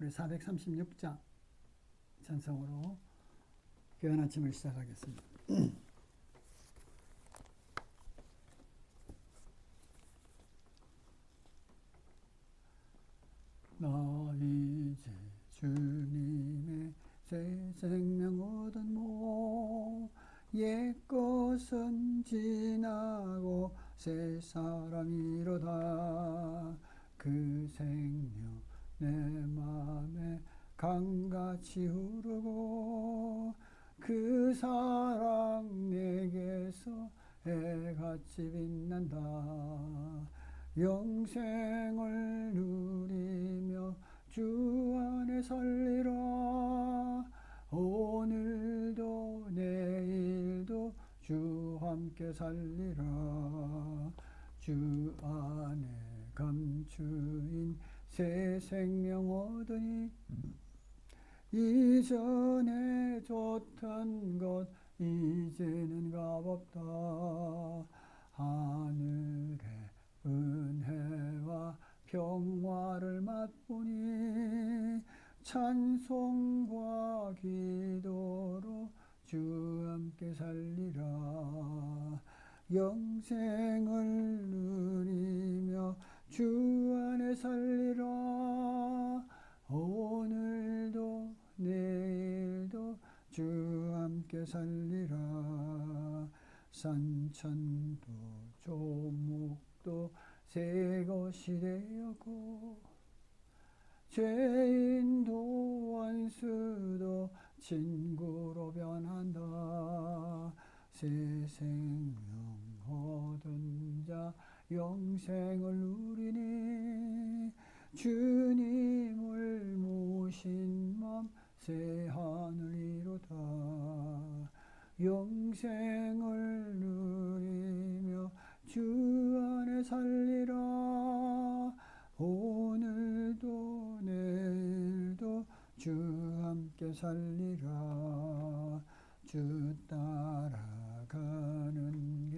우리 436장 찬송으로 교회 아침을 시작하겠습니다. 나 이제 주님의 새 생명 얻은 모옛 것은 지나고 새 사람이로다 그 생명 내 맘에 강같이 흐르고 그 사랑 내게서 해같이 빛난다. 영생을 누리며 주 안에 설리라. 오늘도 내일도 주 함께 살리라. 주 안에 감추인 새 생명 얻으니 이전에 좋던 것 이제는 값없다. 하늘의 은혜와 평화를 맛보니 찬송과 기도로 주 함께 살리라. 영생을 누리며 주 안에 살리라. 오늘도 내일도 주 함께 살리라. 산천도 조목도 새 것이 되었고 죄인도 원수도 친구로 변한다. 새 생명 얻은 자 영생을 누리니 주님을 모신 맘 새 하늘 이로다. 영생을 누리며 주 안에 살리라. 오늘도 내일도 주 함께 살리라. 주 따라가는 길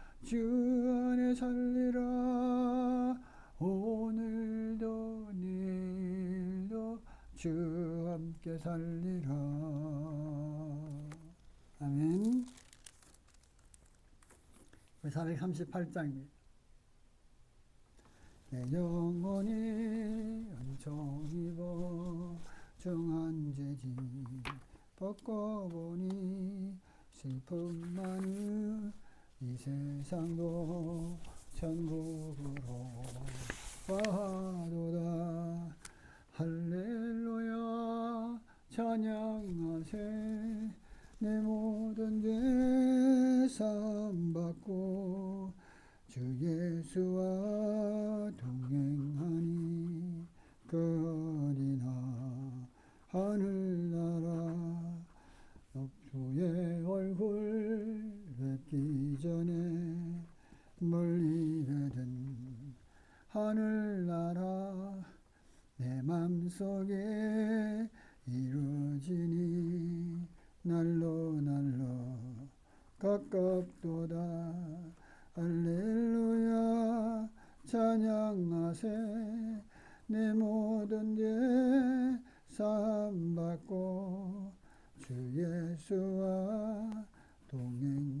주 안에 살리라. 오늘도 내일도 주 함께 살리라. 아멘. 438장입니다. 내 영혼이 은총 입어 중한 죄지 벗고 보니 슬픔 많은 이 세상도 천국으로 와도다. 할렐루야 찬양하세. 내 모든 죄삼 받고 주 예수와 동행하니 그 어디나 하늘 뵙기 전에 멀리 뵈던 하늘나라 내 맘속에 이루어지니 날로 날로 가깝도다. 할렐루야. 찬양하세. 내 모든 죄 사함 받고 주 예수와 동행하니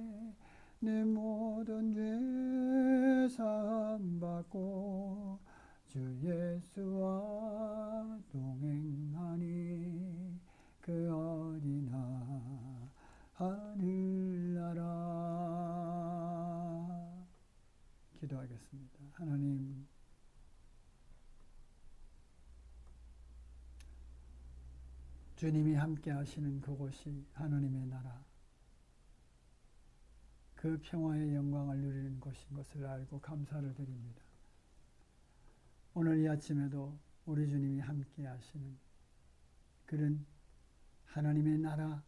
내 모든 죄 사함 받고 주 예수와 동행하니 그 어디나 하늘나라 기도하겠습니다. 하나님 주님이 함께 하시는 그곳이 하나님의 나라 그 평화의 영광을 누리는 곳인 것을 알고 감사를 드립니다. 오늘 이 아침에도 우리 주님이 함께 하시는 그런 하나님의 나라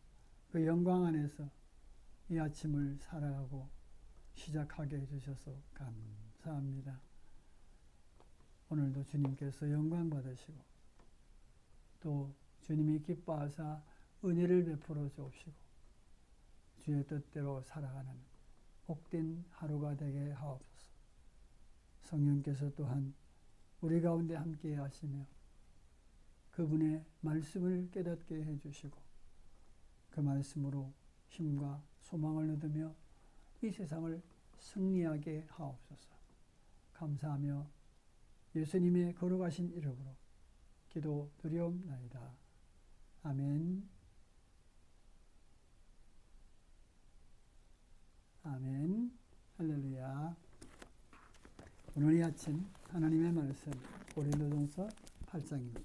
그 영광 안에서 이 아침을 살아가고 시작하게 해주셔서 감사합니다. 오늘도 주님께서 영광 받으시고 또 주님이 기뻐하사 은혜를 베풀어 주옵시고 주의 뜻대로 살아가는 복된 하루가 되게 하옵소서. 성령께서 또한 우리 가운데 함께 하시며 그분의 말씀을 깨닫게 해주시고 그 말씀으로 힘과 소망을 얻으며 이 세상을 승리하게 하옵소서. 감사하며 예수님의 거룩하신 이름으로 기도 드리옵나이다. 아멘. 아멘. 할렐루야. 오늘 이 아침 하나님의 말씀 고린도전서 8장입니다.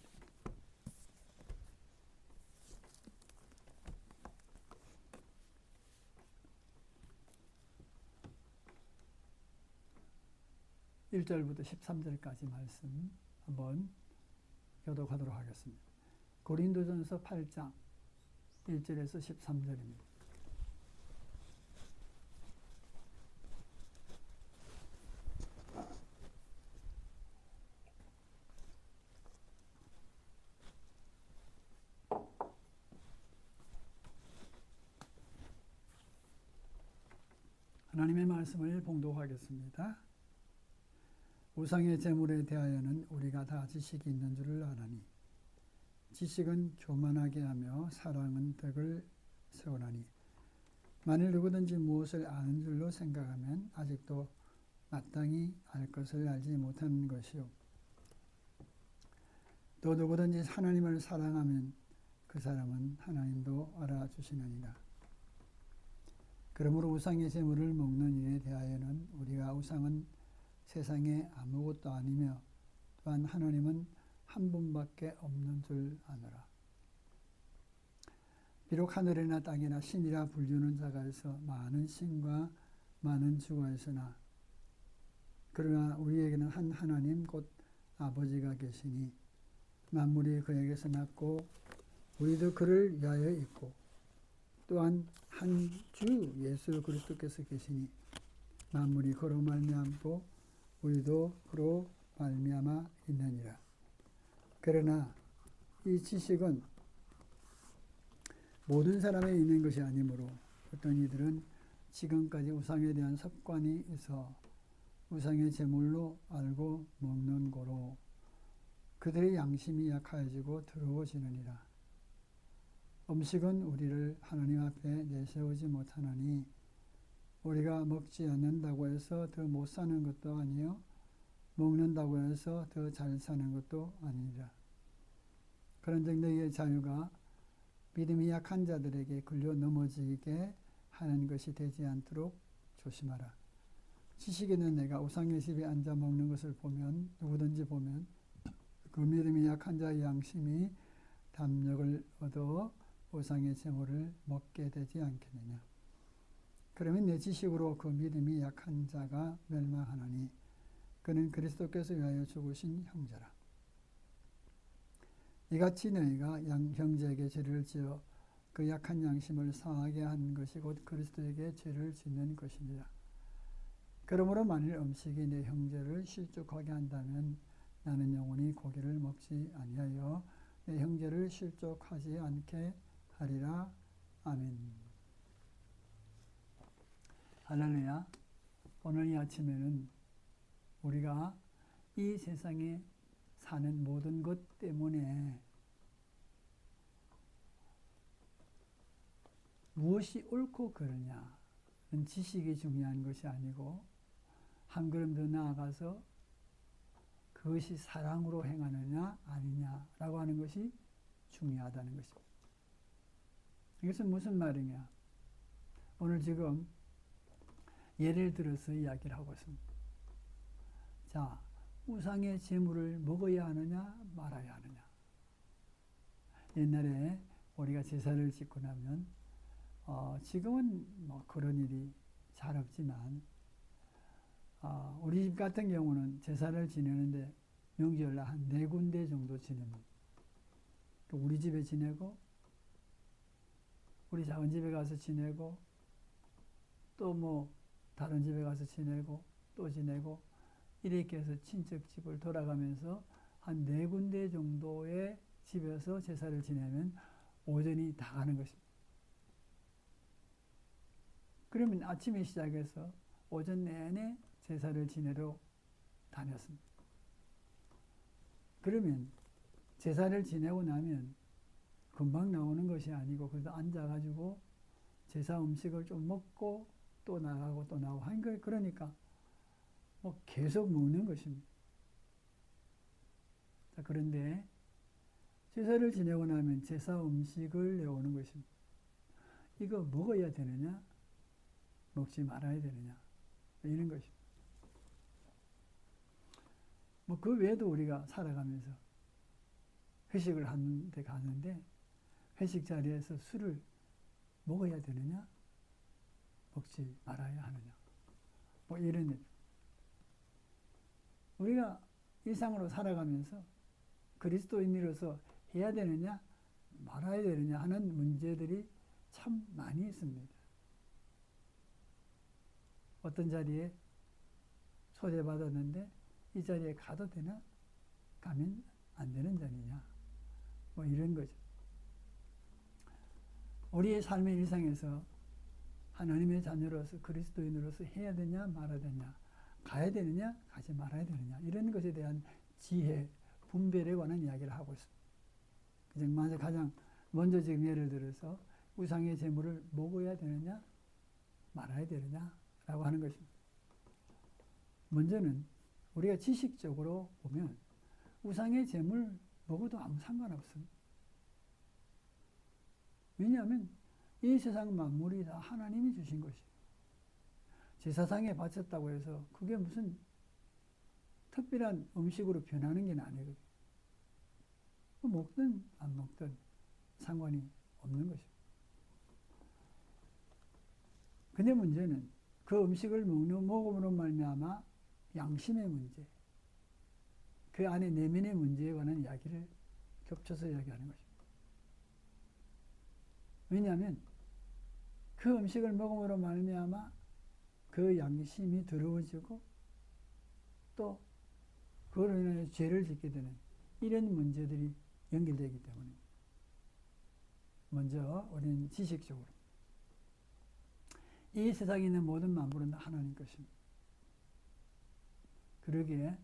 (1절부터) (13절까지) 말씀 한번 교독하도록 하겠습니다. 고린도전서 8장 1절에서 13절입니다. 하나님의 말씀을 봉독하겠습니다. 우상의 제물에 대하여는 우리가 다 지식이 있는 줄을 아나니 지식은 교만하게 하며 사랑은 덕을 세우나니 만일 누구든지 무엇을 아는 줄로 생각하면 아직도 마땅히 알 것을 알지 못하는 것이요 또 누구든지 하나님을 사랑하면 그 사람은 하나님도 알아주시느니라 그러므로 우상의 제물을 먹는 이에 대하여는 우리가 우상은 세상에 아무것도 아니며 또한 하나님은 한 분밖에 없는 줄 아노라. 비록 하늘이나 땅이나 신이라 불리는 자가 있어 많은 신과 많은 주가 있으나 그러나 우리에게는 한 하나님 곧 아버지가 계시니 만물이 그에게서 났고 우리도 그를 위하여 있고 또한 한 주 예수 그리스도께서 계시니 만물이 그로 말미암고 우리도 그로 말미암아 있느니라. 그러나 이 지식은 모든 사람에 있는 것이 아니므로 어떤 이들은 지금까지 우상에 대한 습관이 있어 우상의 제물로 알고 먹는 거로 그들의 양심이 약해지고 더러워지느니라. 음식은 우리를 하나님 앞에 내세우지 못하느니 우리가 먹지 않는다고 해서 더 못 사는 것도 아니요 먹는다고 해서 더 잘 사는 것도 아니라 그런즉 너희의 자유가 믿음이 약한 자들에게 걸려 넘어지게 하는 것이 되지 않도록 조심하라. 지식 있는 내가 우상의 집에 앉아 먹는 것을 보면 누구든지 보면 그 믿음이 약한 자의 양심이 담력을 얻어 우상의 제물을 먹게 되지 않겠느냐. 그러면 내 지식으로 그 믿음이 약한 자가 멸망하나니 그는 그리스도께서 위하여 죽으신 형제라. 이같이 너희가 양, 형제에게 죄를 지어 그 약한 양심을 상하게 한 것이 곧 그리스도에게 죄를 짓는 것이니라. 그러므로 만일 음식이 내 형제를 실족하게 한다면 나는 영원히 고기를 먹지 아니하여 내 형제를 실족하지 않게 하리라. 아멘. 할렐루야. 오늘 이 아침에는 우리가 이 세상에 사는 모든 것 때문에 무엇이 옳고 그르냐는 지식이 중요한 것이 아니고 한 걸음 더 나아가서 그것이 사랑으로 행하느냐 아니냐라고 하는 것이 중요하다는 것입니다. 이것은 무슨 말이냐? 오늘 지금 예를 들어서 이야기를 하고 있습니다. 자, 우상의 재물을 먹어야 하느냐 말아야 하느냐. 옛날에 우리가 제사를 짓고 나면 어, 지금은 뭐 그런 일이 잘 없지만 어, 우리 집 같은 경우는 제사를 지내는데 명절날 한 네 군데 정도 지냅니다. 우리 집에 지내고 우리 작은 집에 가서 지내고 또 뭐 다른 집에 가서 지내고 또 지내고 이렇게 해서 친척 집을 돌아가면서 한 네 군데 정도의 집에서 제사를 지내면 오전이 다 가는 것입니다. 그러면 아침에 시작해서 오전 내내 제사를 지내러 다녔습니다. 그러면 제사를 지내고 나면 금방 나오는 것이 아니고 그래서 앉아가지고 제사 음식을 좀 먹고 또 나가고 또 나오고 하는 거예요. 그러니까 뭐 계속 먹는 것입니다. 자, 그런데 제사를 지내고 나면 제사 음식을 내오는 것입니다. 이거 먹어야 되느냐? 먹지 말아야 되느냐? 이런 것입니다. 뭐 그 외에도 우리가 살아가면서 회식을 하는데 가는데 회식 자리에서 술을 먹어야 되느냐? 먹지 말아야 하느냐? 뭐 이런 일. 우리가 일상으로 살아가면서 그리스도인으로서 해야 되느냐, 말아야 되느냐 하는 문제들이 참 많이 있습니다. 어떤 자리에 초대받았는데 이 자리에 가도 되나? 가면 안 되는 자리냐? 뭐 이런 거죠. 우리의 삶의 일상에서 하나님의 자녀로서 그리스도인으로서 해야 되냐 말아야 되냐 가야 되느냐 가지 말아야 되느냐 이런 것에 대한 지혜 분별에 관한 이야기를 하고 있습니다. 그중 가장 먼저 지금 예를 들어서 우상의 재물을 먹어야 되느냐 말아야 되느냐라고 하는 것입니다. 먼저는 우리가 지식적으로 보면 우상의 재물 먹어도 아무 상관없습니다. 왜냐하면 이 세상 만물이 다 하나님이 주신 것이에요. 제사상에 바쳤다고 해서 그게 무슨 특별한 음식으로 변하는 게 아니거든요. 먹든 안 먹든 상관이 없는 것입니다. 근데 문제는 그 음식을 먹는 먹음으로 말미암아 양심의 문제, 그 안에 내면의 문제에 관한 이야기를 겹쳐서 이야기하는 것입니다. 왜냐하면 그 음식을 먹음으로 말미암아 그 양심이 더러워지고 또 그로 인해 죄를 짓게 되는 이런 문제들이 연결되기 때문입니다. 먼저 우리는 지식적으로 이 세상에 있는 모든 만물은 다 하나님 것입니다. 그러기에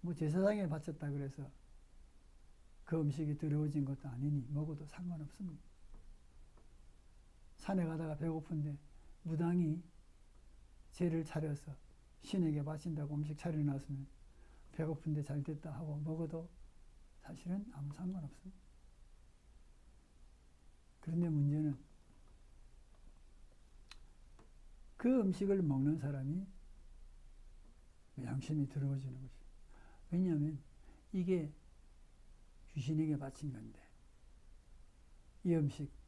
뭐 제사장에 바쳤다 그래서 그 음식이 더러워진 것도 아니니 먹어도 상관없습니다. 산에 가다가 배고픈데 무당이 죄를 차려서 신에게 바친다고 음식 차려놨으면 배고픈데 잘 됐다 하고 먹어도 사실은 아무 상관없습니다. 그런데 문제는 그 음식을 먹는 사람이 양심이 더러워지는 거죠. 왜냐하면 이게 귀신에게 바친 건데 이 음식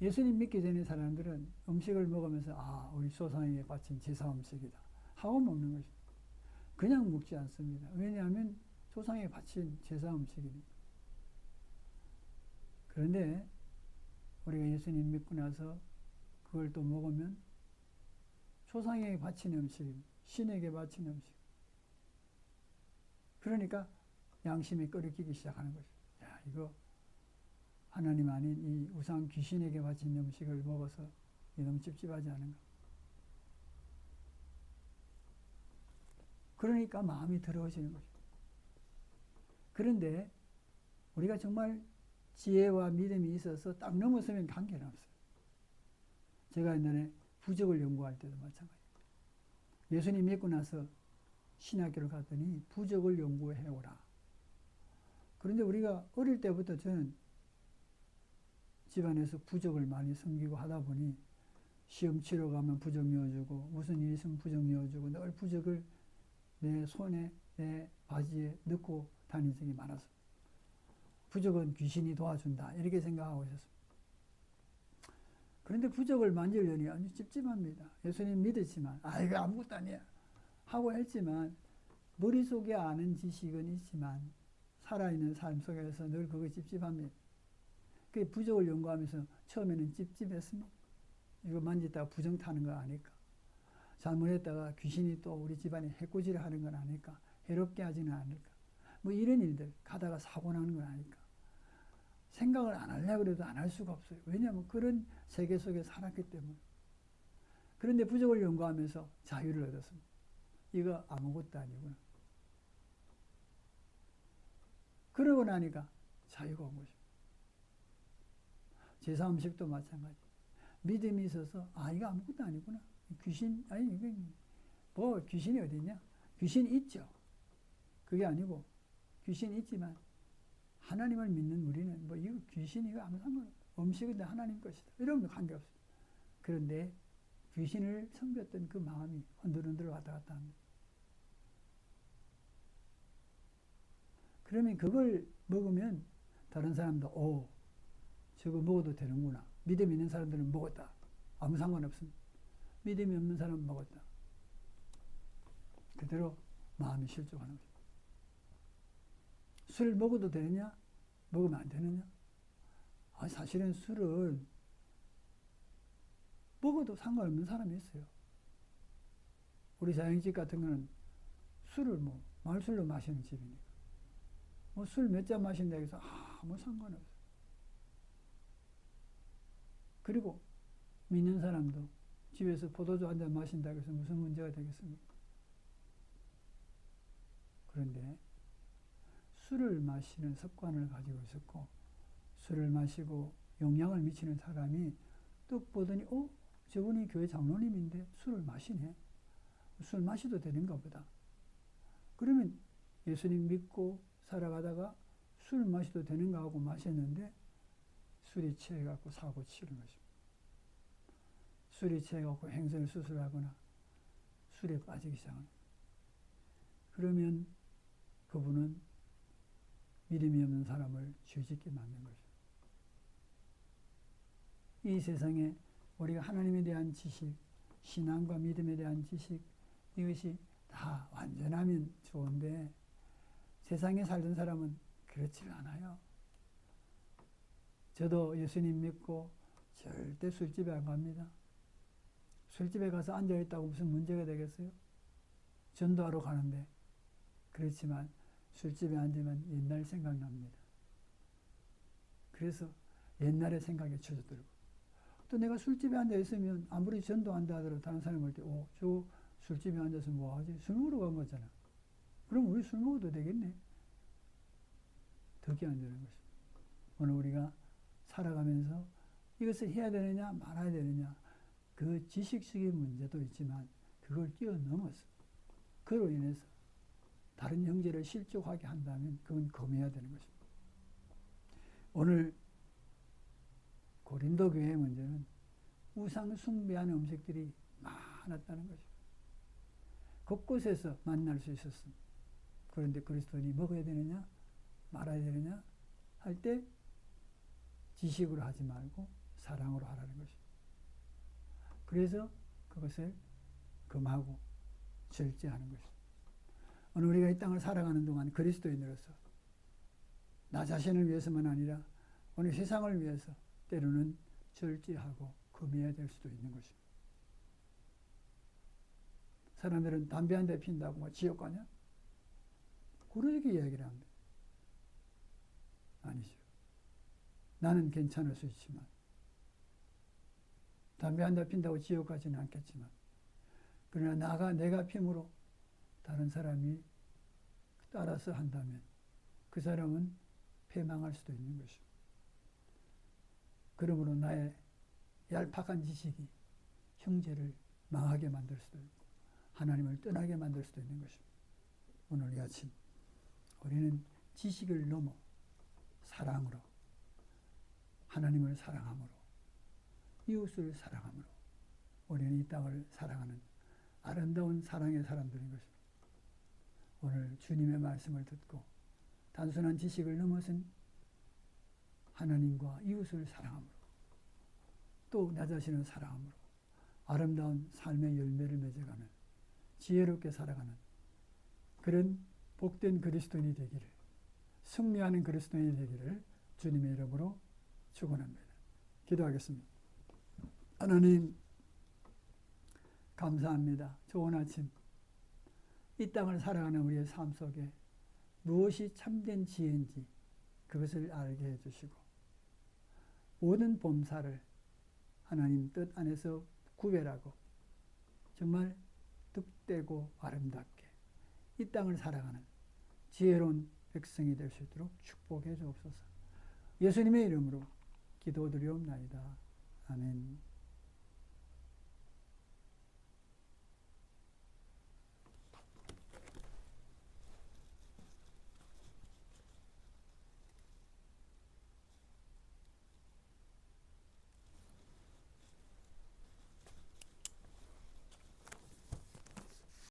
예수님 믿기 전에 사람들은 음식을 먹으면서 아 우리 조상에게 바친 제사 음식이다 하고 먹는 것입니다. 그냥 먹지 않습니다. 왜냐하면 조상에 바친 제사 음식이니까. 그런데 우리가 예수님 믿고 나서 그걸 또 먹으면 조상에게 바친 음식입니다. 신에게 바친 음식. 그러니까 양심이 끓이기 시작하는 거죠. 야, 이거 하나님 아닌 이 우상 귀신에게 바친 음식을 먹어서 너무 찝찝하지 않은가. 그러니까 마음이 더러워지는 거죠. 그런데 우리가 정말 지혜와 믿음이 있어서 딱 넘어서면 관계는 없어요. 제가 옛날에 부적을 연구할 때도 마찬가지예요. 예수님 믿고 나서 신학교를 갔더니 부적을 연구해 오라. 그런데 우리가 어릴 때부터 저는 집안에서 부적을 많이 섬기고 하다 보니 시험 치러 가면 부적 넣어주고 무슨 일 있으면 부적 넣어주고 늘 부적을 내 손에 내 바지에 넣고 다닌 적이 많아서 부적은 귀신이 도와준다 이렇게 생각하고 있었습니다. 그런데 부적을 만지려니 아주 찝찝합니다. 예수님 믿었지만 아 이거 아무것도 아니야 하고 했지만 머릿속에 아는 지식은 있지만 살아있는 삶 속에서 늘 그거 찝찝합니다. 그 부적을 연구하면서 처음에는 찝찝했습니다. 이거 만지다가 부정 타는 거 아닐까? 잘못했다가 귀신이 또 우리 집안에 해코지를 하는 건 아닐까? 해롭게 하지는 않을까? 뭐 이런 일들 가다가 사고 나는 건 아닐까? 생각을 안 하려고 해도 안 할 수가 없어요. 왜냐하면 그런 세계 속에 살았기 때문에. 그런데 부적을 연구하면서 자유를 얻었습니다. 이거 아무것도 아니구나. 그러고 나니까 자유가 온 것입니다. 제사 음식도 마찬가지. 믿음이 있어서 아 이거 아무것도 아니구나. 귀신 아니 이게 뭐 귀신이 어디 있냐? 귀신이 있죠. 그게 아니고 귀신이 있지만 하나님을 믿는 우리는 뭐 이거 귀신 이거 아무 상관없어. 음식은 하나님 것이다. 이런 거 관계없어. 그런데 귀신을 섬겼던 그 마음이 흔들흔들 왔다 갔다 합니다. 그러면 그걸 먹으면 다른 사람도 오 저거 먹어도 되는구나. 믿음 있는 사람들은 먹었다. 아무 상관없습니다. 믿음이 없는 사람은 먹었다. 그대로 마음이 실족하는 거죠. 술 먹어도 되느냐? 먹으면 안 되느냐? 아, 사실은 술은 먹어도 상관없는 사람이 있어요. 우리 자영집 같은 거는 술을 뭐, 말술로 마시는 집이니까. 뭐 술 몇 잔 마신다 해서 아무 상관없어. 그리고 믿는 사람도 집에서 포도주 한 잔 마신다고 해서 무슨 문제가 되겠습니까? 그런데 술을 마시는 습관을 가지고 있었고 술을 마시고 영향을 미치는 사람이 떡 보더니 어? 저분이 교회 장로님인데 술을 마시네. 술 마셔도 되는가 보다. 그러면 예수님 믿고 살아가다가 술 마셔도 되는가 하고 마셨는데 술이 취해갖고 사고 치는 것입니다. 술이 취해갖고 행설 수술하거나 술에 빠지기 시작합니다. 그러면 그분은 믿음이 없는 사람을 죄짓게 만든 거죠. 이 세상에 우리가 하나님에 대한 지식, 신앙과 믿음에 대한 지식, 이것이 다 완전하면 좋은데 세상에 살던 사람은 그렇지 않아요. 저도 예수님 믿고 절대 술집에 안 갑니다. 술집에 가서 앉아있다고 무슨 문제가 되겠어요? 전도하러 가는데. 그렇지만 술집에 앉으면 옛날 생각납니다. 그래서 옛날의 생각이 쳐져들고 또 내가 술집에 앉아 있으면 아무리 전도한다 하더라도 다른 사람이 볼 때, 어, 저 술집에 앉아서 뭐 하지? 술 먹으러 간 거잖아. 그럼 우리 술 먹어도 되겠네. 덕이 안 되는 것입니다. 오늘 우리가 살아가면서 이것을 해야 되느냐 말아야 되느냐 그 지식적인 문제도 있지만 그걸 뛰어넘어서 그로 인해서 다른 형제를 실족하게 한다면 그건 검해야 되는 것입니다. 오늘 고린도 교회의 문제는 우상 숭배하는 음식들이 많았다는 것입니다. 곳곳에서 만날 수 있었습니다. 그런데 그리스도인이 먹어야 되느냐 말아야 되느냐 할 때 지식으로 하지 말고 사랑으로 하라는 것입니다. 그래서 그것을 금하고 절제하는 것입니다. 오늘 우리가 이 땅을 살아가는 동안 그리스도인으로서 나 자신을 위해서만 아니라 오늘 세상을 위해서 때로는 절제하고 금해야 될 수도 있는 것입니다. 사람들은 담배 한 대 핀다고 뭐 지옥 가냐? 그렇게 이야기를 합니다. 아니죠. 나는 괜찮을 수 있지만 담배 한대 핀다고 지옥 가지는 않겠지만 그러나 나가 내가 핌으로 다른 사람이 따라서 한다면 그 사람은 패망할 수도 있는 것입니다. 그러므로 나의 얄팍한 지식이 형제를 망하게 만들 수도 있고 하나님을 떠나게 만들 수도 있는 것입니다. 오늘 이 아침 우리는 지식을 넘어 사랑으로 하나님을 사랑함으로 이웃을 사랑함으로 우리는 이 땅을 사랑하는 아름다운 사랑의 사람들인 것입니다. 오늘 주님의 말씀을 듣고 단순한 지식을 넘어선 하나님과 이웃을 사랑함으로 또 나 자신을 사랑함으로 아름다운 삶의 열매를 맺어가는 지혜롭게 살아가는 그런 복된 그리스도인이 되기를 승리하는 그리스도인이 되기를 주님의 이름으로 축원합니다. 기도하겠습니다. 하나님 감사합니다. 좋은 아침. 이 땅을 살아가는 우리의 삶 속에 무엇이 참된 지혜인지 그것을 알게 해주시고 모든 범사를 하나님 뜻 안에서 구별하고 정말 득되고 아름답게 이 땅을 살아가는 지혜로운 백성이 될 수 있도록 축복해 주옵소서. 예수님의 이름으로 기도드리옵나이다. 아멘.